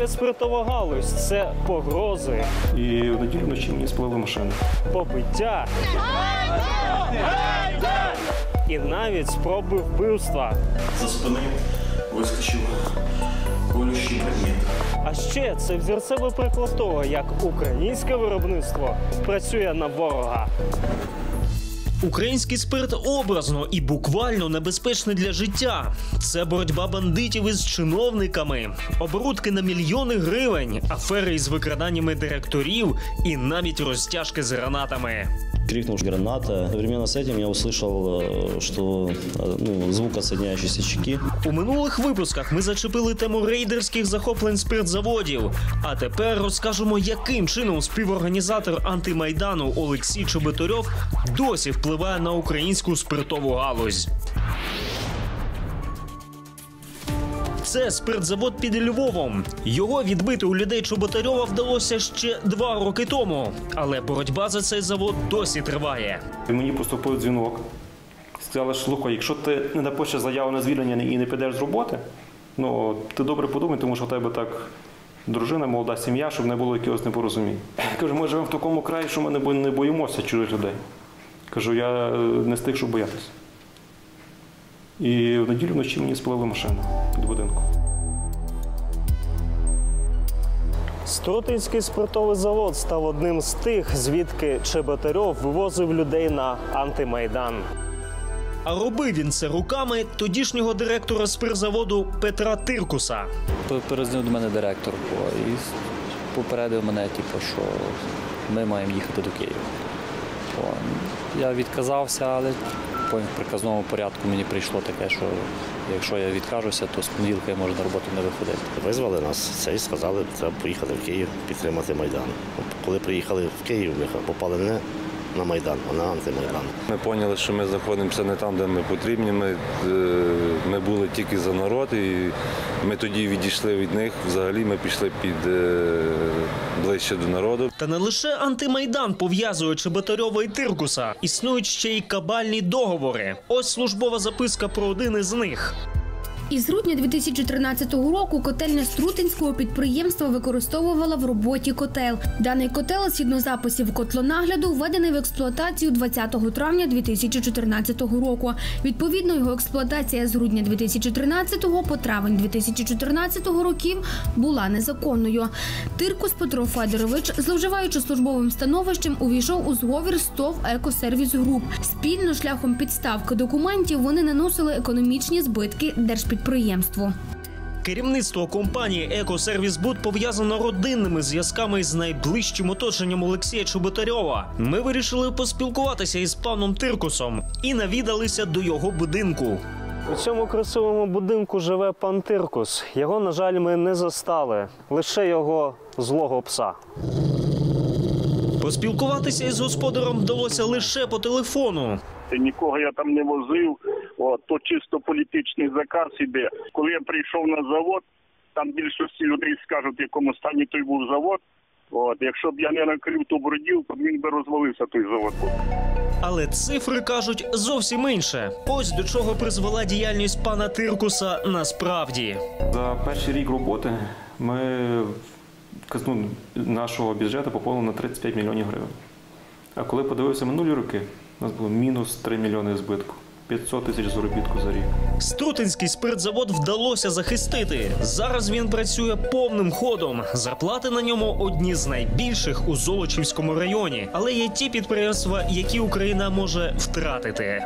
Українська спиртова галузь це погрози, І в неділю вночі мені спалили машину. побиття і навіть спроби вбивства. За спини вискочив колющий предмет. А ще це взірцевий приклад того, як українське виробництво працює на ворога. Український спирт образно і буквально небезпечний для життя. Це боротьба бандитів із чиновниками, оборудки на мільйони гривень, афери із викраданнями директорів і навіть розтяжки з гранатами Крикнул граната. Одновременно с этим я услышал, э, что э, ну, звук отсоединяющейся чеки. У минулих випусках ми зачепили тему рейдерських захоплень спиртзаводів. А тепер розкажемо, яким чином співорганізатор антимайдану Олексій Чоботарьов досі впливає на українську спиртову галузь. Це спиртзавод під Львовом. Його відбити у людей Чоботарьова вдалося ще два роки тому. Але боротьба за цей завод досі триває. Мені поступив дзвінок. Сказали, що слухай, якщо ти не напишеш заяву на звільнення і не підеш з роботи, ну ти добре подумай, тому що в тебе так дружина, молода сім'я, щоб не було якогось непорозумінь. Кажу, ми живемо в такому краї, що ми не боїмося чужих людей. Кажу, я е, не з тих, щоб боятися. І в неділю вночі мені спалили машину під будинку. Струтинський спиртовий завод став одним з тих, звідки Чеботарьов вивозив людей на антимайдан. А робив він це руками тодішнього директора спиртзаводу Петра Тиркуса. Перезвонив до мене директор і попередив мене, типу, що ми маємо їхати до Києва. Я відказався, але в приказному порядку мені прийшло таке, що якщо я відкажуся, то з понеділка я можу на роботу не виходити. Визвали нас це і сказали, що треба поїхати в Київ підтримати Майдан. Коли приїхали в Київ, ми попали не на Майдан, а на антимайдан. Ми поняли, що ми знаходимося не там, де ми потрібні. Ми, е, ми були тільки за народ, і ми тоді відійшли від них. Взагалі ми пішли під е, ближче до народу. Та не лише антимайдан пов'язує Чеботарьова і Тиркуса, існують ще й кабальні договори. Ось службова записка про один із них. Із грудня 2013 року котельня Струтинського підприємства використовувала в роботі котел. Даний котел, згідно записів котлонагляду, введений в експлуатацію 20 травня 2014 року. Відповідно, його експлуатація з грудня 2013 по травень 2014 років була незаконною. Тиркус Петро Федорович, зловживаючи службовим становищем, увійшов у зговір з ТОВ «Екосервіс Груп». Спільно шляхом підставки документів вони наносили економічні збитки держпідприємству. Керівництво компанії «Екосервісбуд» пов'язано родинними зв'язками з найближчим оточенням Олексія Чоботарьова. Ми вирішили поспілкуватися із паном Тиркусом і навідалися до його будинку. У цьому красивому будинку живе пан Тиркус. Його, на жаль, ми не застали, лише його злого пса. Поспілкуватися із господарем вдалося лише по телефону. Нікого я там не возив. От, то чисто політичний заказ іде. Коли я прийшов на завод, там більшості людей скажуть, в якому стані той був завод. От, якщо б я не накрив ту броділку, він би розвалився той завод. Але цифри кажуть зовсім інше. Ось до чого призвела діяльність пана Тиркуса насправді. За перший рік роботи ми казну нашого бюджету поповнили на 35 мільйонів гривень. А коли подивився минулі роки, у нас було мінус 3 мільйони збитку. 500 тисяч заробітку за рік. Струтинський спиртзавод вдалося захистити. Зараз він працює повним ходом. Зарплати на ньому одні з найбільших у Золочівському районі. Але є ті підприємства, які Україна може втратити.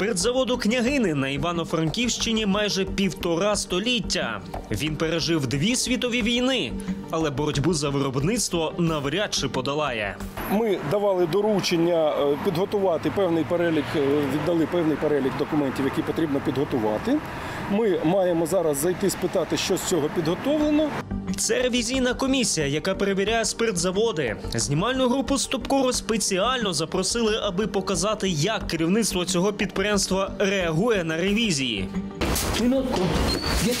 Спиртзаводу княгини на Івано-Франківщині майже півтора століття. Він пережив дві світові війни, але боротьбу за виробництво навряд чи подолає. Ми давали доручення е, підготувати певний перелік, е, віддали певний перелік документів, які потрібно підготувати. Ми маємо зараз зайти спитати, що з цього підготовлено. Це ревізійна комісія, яка перевіряє спиртзаводи. Знімальну групу Стопкору спеціально запросили, аби показати, як керівництво цього підприємства реагує на ревізії. Минутку. Я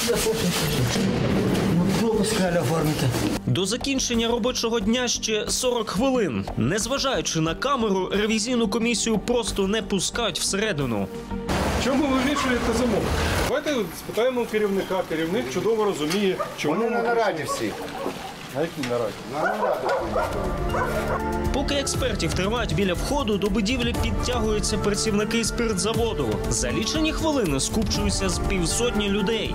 оформити. До закінчення робочого дня ще 40 хвилин. Незважаючи на камеру, ревізійну комісію просто не пускають всередину. Чому ви вішаєте замок? Давайте спитаємо у керівника. Керівник чудово розуміє, чому Вони на нараді всі. На якій нараді? На нараді. Поки експертів тримають біля входу, до будівлі підтягуються працівники спиртзаводу. За лічені хвилини скупчуються з півсотні людей.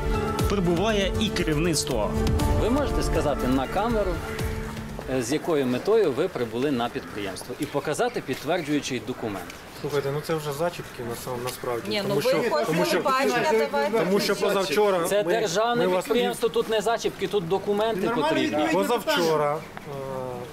Прибуває і керівництво. Ви можете сказати на камеру, з якою метою ви прибули на підприємство, і показати підтверджуючий документ. Слухайте, ну це вже зачіпки на насправді. Ні, ну тому ви що, хочете тому що, бачення, давайте. тому що позавчора Це ми, державне ми вас підприємство, тут не зачіпки, тут документи потрібні. позавчора, е,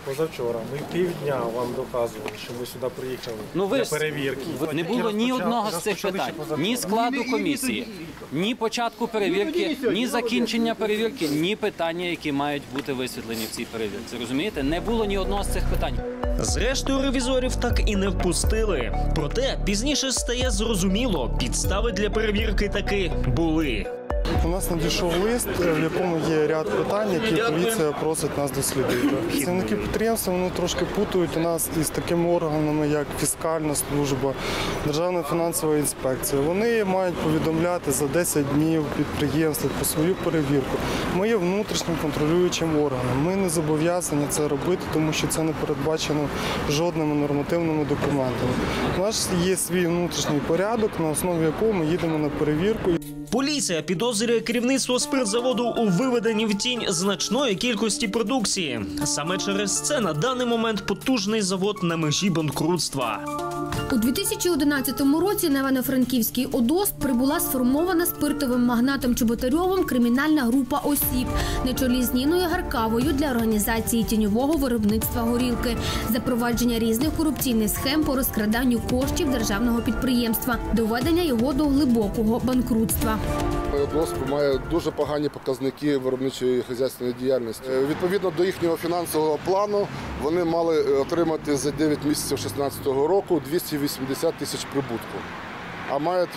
позавчора ми півдня вам доказували, що ми сюди приїхали Ну ви для перевірки. ви- не було ні одного з цих питань, ні складу комісії, ні початку перевірки, ні закінчення перевірки, ні питання, які мають бути висвітлені в цій перевірці. Розумієте? Не було ні одного з цих питань. Зрештою, ревізорів так і не впустили. Проте пізніше стає зрозуміло, підстави для перевірки таки були. У нас надійшов лист, в якому є ряд питань, які поліція просить нас дослідити. Працівники підприємства вони трошки путають у нас із такими органами, як фіскальна служба, Державна фінансова інспекція. Вони мають повідомляти за 10 днів підприємства про свою перевірку. Ми є внутрішнім контролюючим органом. Ми не зобов'язані це робити, тому що це не передбачено жодними нормативними документами. У нас є свій внутрішній порядок, на основі якого ми їдемо на перевірку. Поліція підозрює керівництво спиртзаводу у виведенні в тінь значної кількості продукції. Саме через це на даний момент потужний завод на межі банкрутства. У 2011 році на Івано-Франківський ОДОС прибула сформована спиртовим магнатом Чеботарьовим кримінальна група осіб на чолі з Ніною Гаркавою для організації тіньового виробництва горілки, запровадження різних корупційних схем по розкраданню коштів державного підприємства, доведення його до глибокого банкрутства. Досп має дуже погані показники виробничої хазяйственної діяльності. Е, Відповідно до їхнього фінансового плану, вони мали е, отримати за 9 місяців 2016 року 280 тисяч прибутку, а мають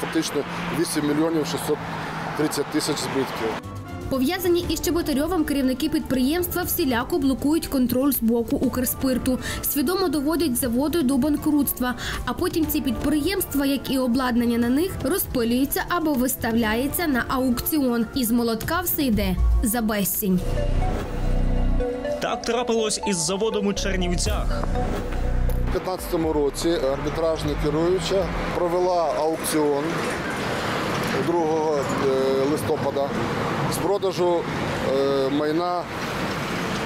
фактично 8 мільйонів 630 тисяч збитків. Пов'язані із Чеботарьовим керівники підприємства всіляко блокують контроль з боку Укрспирту, свідомо доводять заводи до банкрутства. А потім ці підприємства, як і обладнання на них, розпилюються або виставляється на аукціон. І з молотка все йде за безцінь. Так трапилось із заводом у Чернівцях. У 2015 році арбітражна керуюча провела аукціон 2 е, листопада з продажу е, майна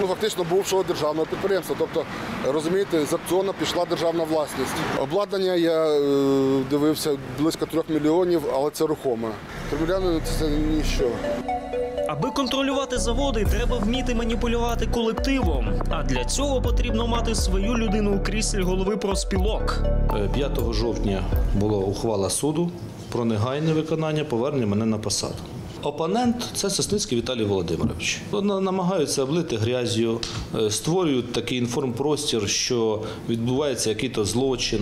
ну, фактично бувшого державного підприємства. Тобто, розумієте, з аукціону пішла державна власність. Обладнання я е, дивився близько 3 мільйонів, але це рухоме. 3 це ніщо. Аби контролювати заводи, треба вміти маніпулювати колективом. А для цього потрібно мати свою людину у кріслі голови проспілок. 5 Е, жовтня була ухвала суду про негайне виконання повернення мене на посаду. Опонент це Сосницький Віталій Володимирович. Вони намагаються облити грязю, е, створюють такий інформпростір, що відбувається який-то злочин.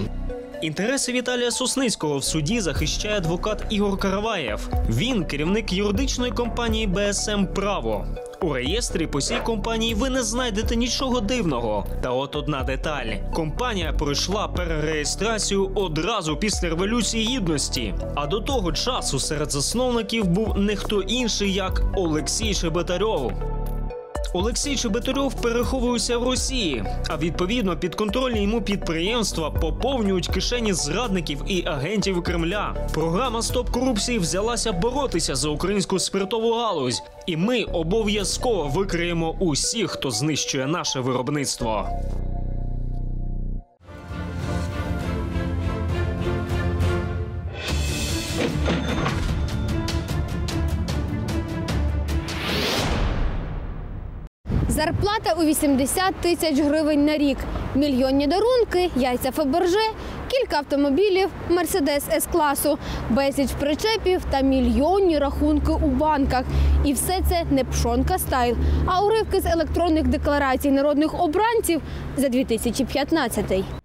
Інтереси Віталія Сосницького в суді захищає адвокат Ігор Караваєв. Він керівник юридичної компанії БСМ Право. У реєстрі по цій компанії ви не знайдете нічого дивного. Та от одна деталь: компанія пройшла перереєстрацію одразу після революції гідності. А до того часу серед засновників був не хто інший, як Олексій Шебетарьов. Олексій Чебетарьов переховується в Росії, а відповідно підконтрольні йому підприємства поповнюють кишені зрадників і агентів Кремля. Програма Стоп корупції взялася боротися за українську спиртову галузь, і ми обов'язково викриємо усіх, хто знищує наше виробництво. Зарплата у 80 тисяч гривень на рік, мільйонні дарунки, яйця Фаберже, кілька автомобілів, Мерседес С-класу, безліч причепів та мільйонні рахунки у банках. І все це не пшонка стайл, а уривки з електронних декларацій народних обранців за 2015.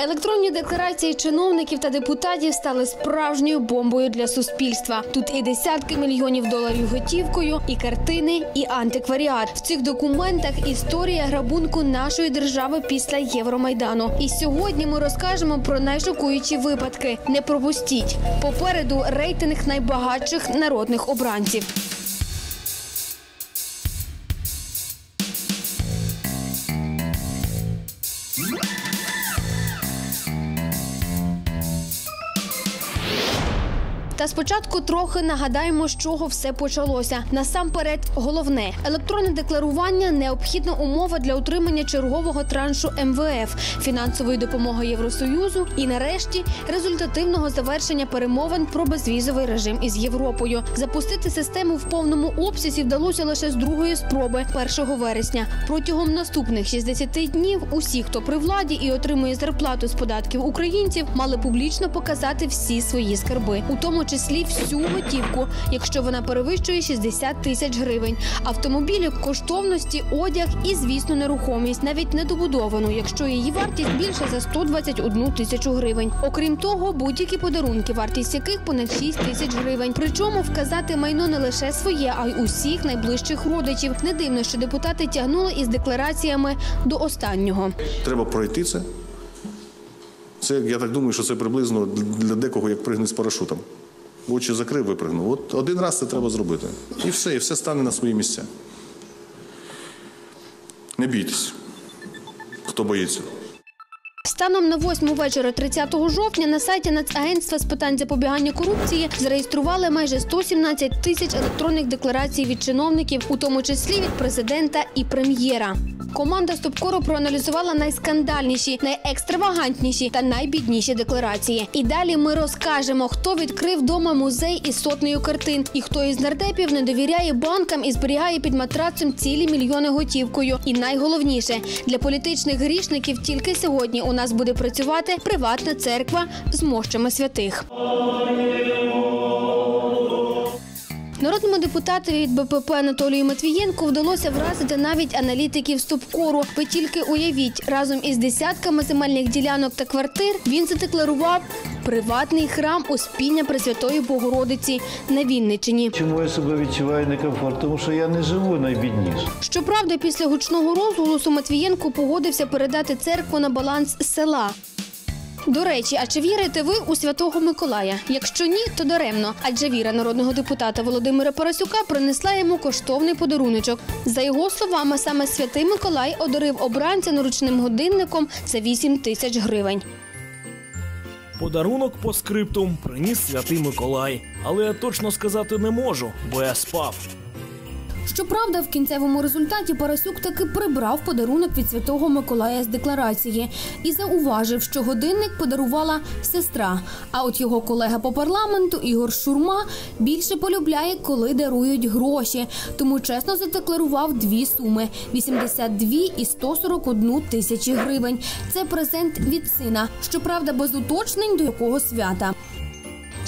Електронні декларації чиновників та депутатів стали справжньою бомбою для суспільства. Тут і десятки мільйонів доларів готівкою, і картини, і антикваріат. В цих документах історія грабунку нашої держави після Євромайдану. І сьогодні ми розкажемо про найшокуючі випадки. Не пропустіть попереду рейтинг найбагатших народних обранців. Спочатку трохи нагадаємо, з чого все почалося. Насамперед, головне електронне декларування необхідна умова для отримання чергового траншу МВФ, фінансової допомоги Євросоюзу і, нарешті, результативного завершення перемовин про безвізовий режим із Європою. Запустити систему в повному обсязі вдалося лише з другої спроби 1 вересня. Протягом наступних 60 днів усі, хто при владі і отримує зарплату з податків українців, мали публічно показати всі свої скарби, у тому числі всю готівку, якщо вона перевищує 60 тисяч гривень, автомобілі, коштовності, одяг і, звісно, нерухомість, навіть недобудовану, якщо її вартість більше за 121 тисячу гривень. Окрім того, будь-які подарунки, вартість яких понад 6 тисяч гривень. Причому вказати майно не лише своє, а й усіх найближчих родичів. Не дивно, що депутати тягнули із деклараціями до останнього. Треба пройти це. Це, я так думаю, що це приблизно для декого як пригнути з парашутом. Очі закрив, випригнув. От один раз це треба зробити. І все, і все стане на свої місця. Не бійтесь, хто боїться. Станом на 8 вечора 30 жовтня на сайті Нацагентства з питань запобігання корупції зареєстрували майже 117 тисяч електронних декларацій від чиновників, у тому числі від президента і прем'єра. Команда Стопкору проаналізувала найскандальніші, найекстравагантніші та найбідніші декларації. І далі ми розкажемо, хто відкрив дома музей із сотнею картин, і хто із нардепів не довіряє банкам і зберігає під матрацем цілі мільйони готівкою. І найголовніше для політичних грішників тільки сьогодні у нас буде працювати приватна церква з мощами святих. Народному депутатові від БПП Анатолію Матвієнку вдалося вразити навіть аналітиків Стопкору. Ви тільки уявіть, разом із десятками земельних ділянок та квартир він задекларував приватний храм Успіння Пресвятої Богородиці на Вінниччині. Чому я себе відчуваю некомфортно? Тому що я не живу найбідніше. Щоправда, після гучного розголосу Матвієнко погодився передати церкву на баланс села. До речі, а чи вірите ви у святого Миколая? Якщо ні, то даремно. Адже віра народного депутата Володимира Парасюка принесла йому коштовний подаруночок. За його словами, саме святий Миколай одарив обранця наручним годинником за 8 тисяч гривень. Подарунок по скриптум приніс святий Миколай, але я точно сказати не можу, бо я спав. Щоправда, в кінцевому результаті Парасюк таки прибрав подарунок від святого Миколая з декларації і зауважив, що годинник подарувала сестра. А от його колега по парламенту Ігор Шурма більше полюбляє, коли дарують гроші. Тому чесно задекларував дві суми: 82 і 141 тисячі гривень. Це презент від сина. Щоправда, без уточнень до якого свята.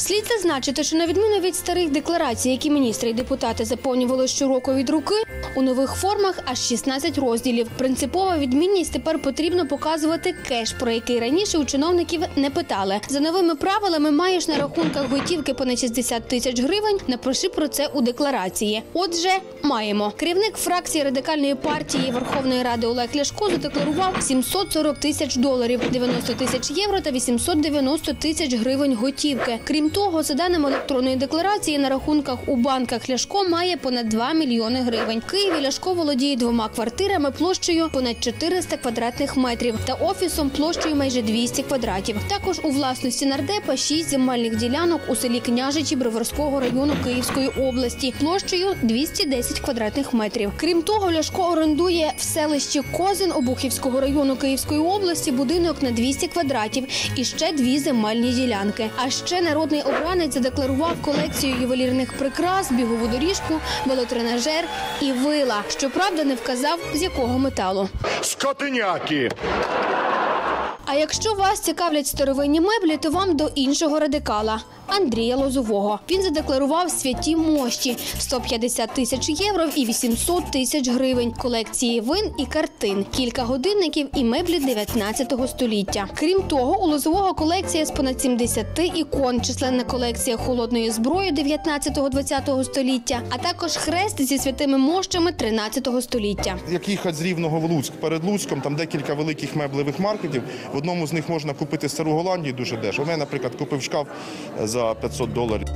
Слід зазначити, що на відміну від старих декларацій, які міністри і депутати заповнювали щороку від руки, у нових формах аж 16 розділів. Принципова відмінність тепер потрібно показувати кеш, про який раніше у чиновників не питали. За новими правилами маєш на рахунках готівки понад 60 тисяч гривень. Напиши про це у декларації. Отже, маємо керівник фракції радикальної партії Верховної Ради Олег Ляшко задекларував 740 тисяч доларів, 90 тисяч євро та 890 тисяч гривень готівки. Крім того, за даними електронної декларації, на рахунках у банках Ляшко має понад 2 мільйони гривень. Києві Ляшко володіє двома квартирами площею понад 400 квадратних метрів та офісом площею майже 200 квадратів. Також у власності нардепа 6 земельних ділянок у селі Княжичі Броварського району Київської області площею 210 квадратних метрів. Крім того, Ляшко орендує в селищі Козин Обухівського району Київської області будинок на 200 квадратів і ще дві земельні ділянки. А ще народний обранець задекларував колекцію ювелірних прикрас, бігову доріжку, велотренажер і вила. Щоправда, не вказав з якого металу. Скотиняки! А якщо вас цікавлять старовинні меблі, то вам до іншого радикала. Андрія Лозового. Він задекларував святі мощі 150 тисяч євро і 800 тисяч гривень, колекції вин і картин, кілька годинників і меблі 19 століття. Крім того, у Лозового колекція з понад 70 ікон, численна колекція холодної зброї 19-20 століття, а також хрест зі святими мощами 13 століття. Як їхати з Рівного в Луцьк, перед Луцьком там декілька великих меблевих маркетів. Одному з них можна купити стару Голландію дуже дешево. Мене, наприклад, купив шкаф за 500 доларів.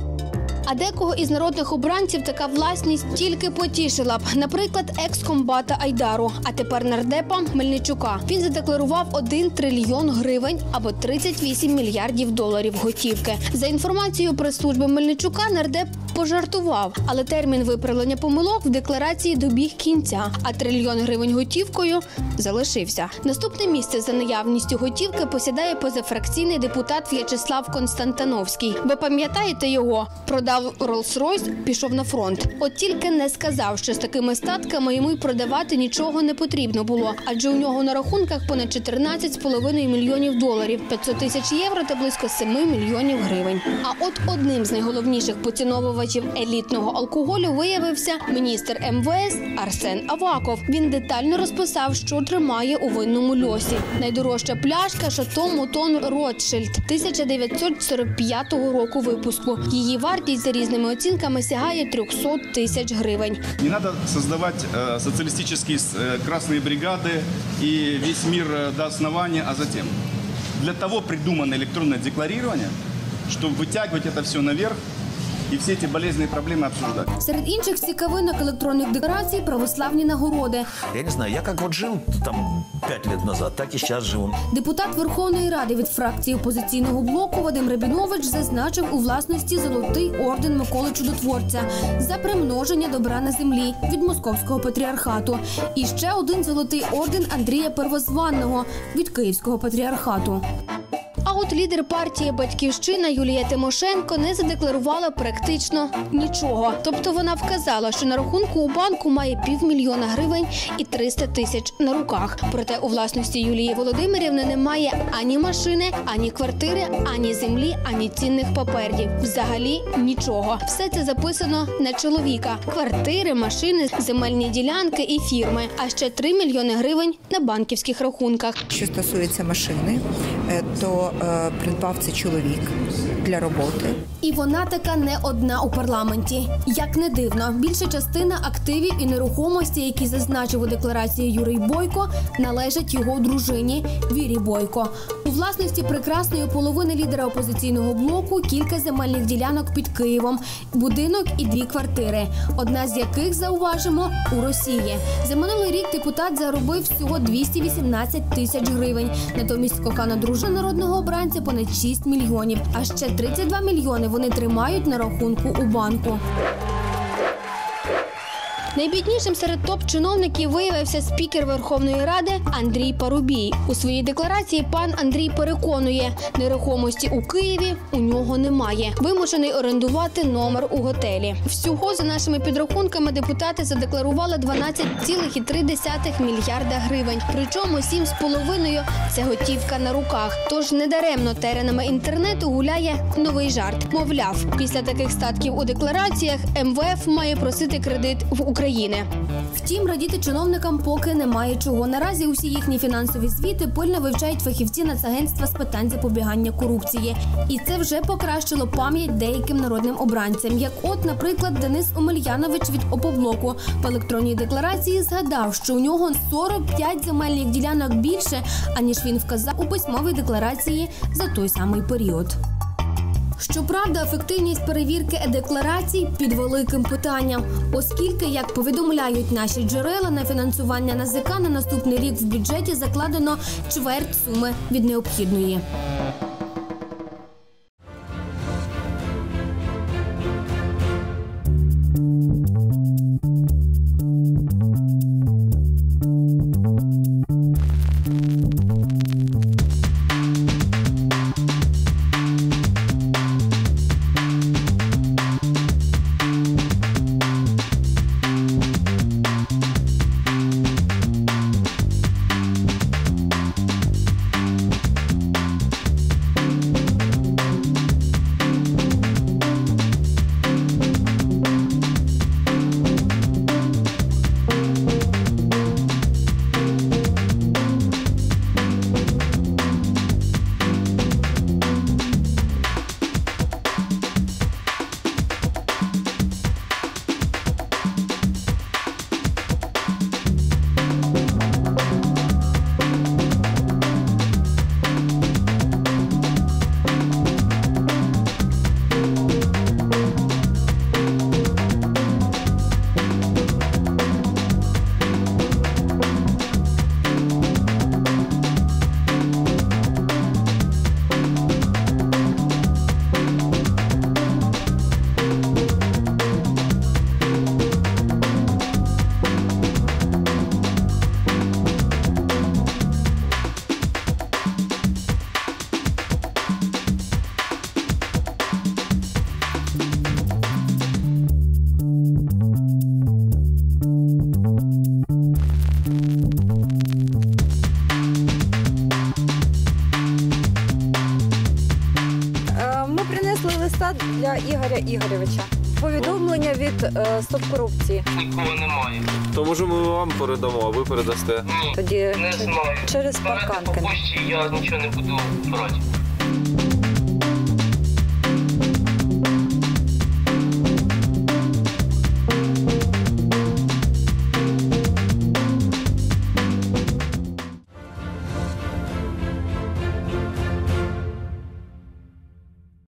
А декого із народних обранців така власність тільки потішила б. Наприклад, екс-комбата Айдару, а тепер нардепа Мельничука. Він задекларував 1 трильйон гривень або 38 мільярдів доларів готівки. За інформацією прес-служби Мельничука, нардеп пожартував, але термін виправлення помилок в декларації добіг кінця, а трильйон гривень готівкою залишився. Наступне місце за наявністю готівки посідає позафракційний депутат В'ячеслав Константановський. Ви пам'ятаєте його? Продав Роллс-Ройс, пішов на фронт. От тільки не сказав, що з такими статками йому й продавати нічого не потрібно було, адже у нього на рахунках понад 14,5 мільйонів доларів, 500 тисяч євро та близько 7 мільйонів гривень. А от одним з найголовніших поціновувачів елітного алкоголю виявився міністр МВС Арсен Аваков. Він детально розписав, що тримає у винному льосі. Найдорожча пляшка Шато Мутон Ротшильд 1945 року випуску. Її вартість за різними оцінками сягає 300 тисяч гривень. Не надо создавать э, социалистические э, красные бригады и весь мир э, до основания, а затем. Для того придумано электронное декларирование, чтобы вытягивать это все наверх и все эти болезненные проблемы обсуждать. Серед інших цікавинок електронних декларацій православні нагороди. Я не знаю, я как вот жил там пять лет назад, так и сейчас живу. Депутат Верховної Ради від фракції опозиційного блоку Вадим Рабінович зазначив у власності золотий орден Миколи Чудотворця за примноження добра на землі від московського патріархату. І ще один золотий орден Андрія Первозванного від Київського патріархату. От лідер партії Батьківщина Юлія Тимошенко не задекларувала практично нічого. Тобто вона вказала, що на рахунку у банку має півмільйона гривень і 300 тисяч на руках. Проте у власності Юлії Володимирівни немає ані машини, ані квартири, ані землі, ані цінних паперів. Взагалі нічого. Все це записано на чоловіка: квартири, машини, земельні ділянки і фірми. А ще 3 мільйони гривень на банківських рахунках. Що стосується машини, е, то придбав це чоловік для роботи. І вона така не одна у парламенті. Як не дивно, більша частина активів і нерухомості, які зазначив у декларації Юрій Бойко, належать його дружині Вірі Бойко. Власності прекрасної половини лідера опозиційного блоку кілька земельних ділянок під Києвом, будинок і дві квартири. Одна з яких зауважимо у Росії. За минулий рік депутат заробив всього 218 тисяч гривень. Натомість кохана дружина народного обранця понад 6 мільйонів. А ще 32 мільйони вони тримають на рахунку у банку. Найбіднішим серед топ-чиновників виявився спікер Верховної Ради Андрій Парубій. У своїй декларації пан Андрій переконує, нерухомості у Києві у нього немає. Вимушений орендувати номер у готелі. Всього за нашими підрахунками депутати задекларували 12,3 мільярда гривень. Причому 7,5 – це готівка на руках. Тож недаремно теренами інтернету гуляє новий жарт. Мовляв, після таких статків у деклараціях МВФ має просити кредит в Україні. Втім, радіти чиновникам поки немає чого. Наразі усі їхні фінансові звіти пильно вивчають фахівці Нацагентства з питань запобігання корупції. І це вже покращило пам'ять деяким народним обранцям. Як, от, наприклад, Денис Омельянович від Опоблоку в електронній декларації згадав, що у нього 45 земельних ділянок більше, аніж він вказав у письмовій декларації за той самий період. Щоправда, ефективність перевірки е-декларацій під великим питанням, оскільки, як повідомляють наші джерела, на фінансування НАЗК на наступний рік в бюджеті закладено чверть суми від необхідної. Для Ігоровича. Повідомлення від е, Стоп корупції. Нікого немає. То може ми вам передамо, а ви передасте? Ні, Тоді не знаю. через паркан. По почті я нічого не буду брати.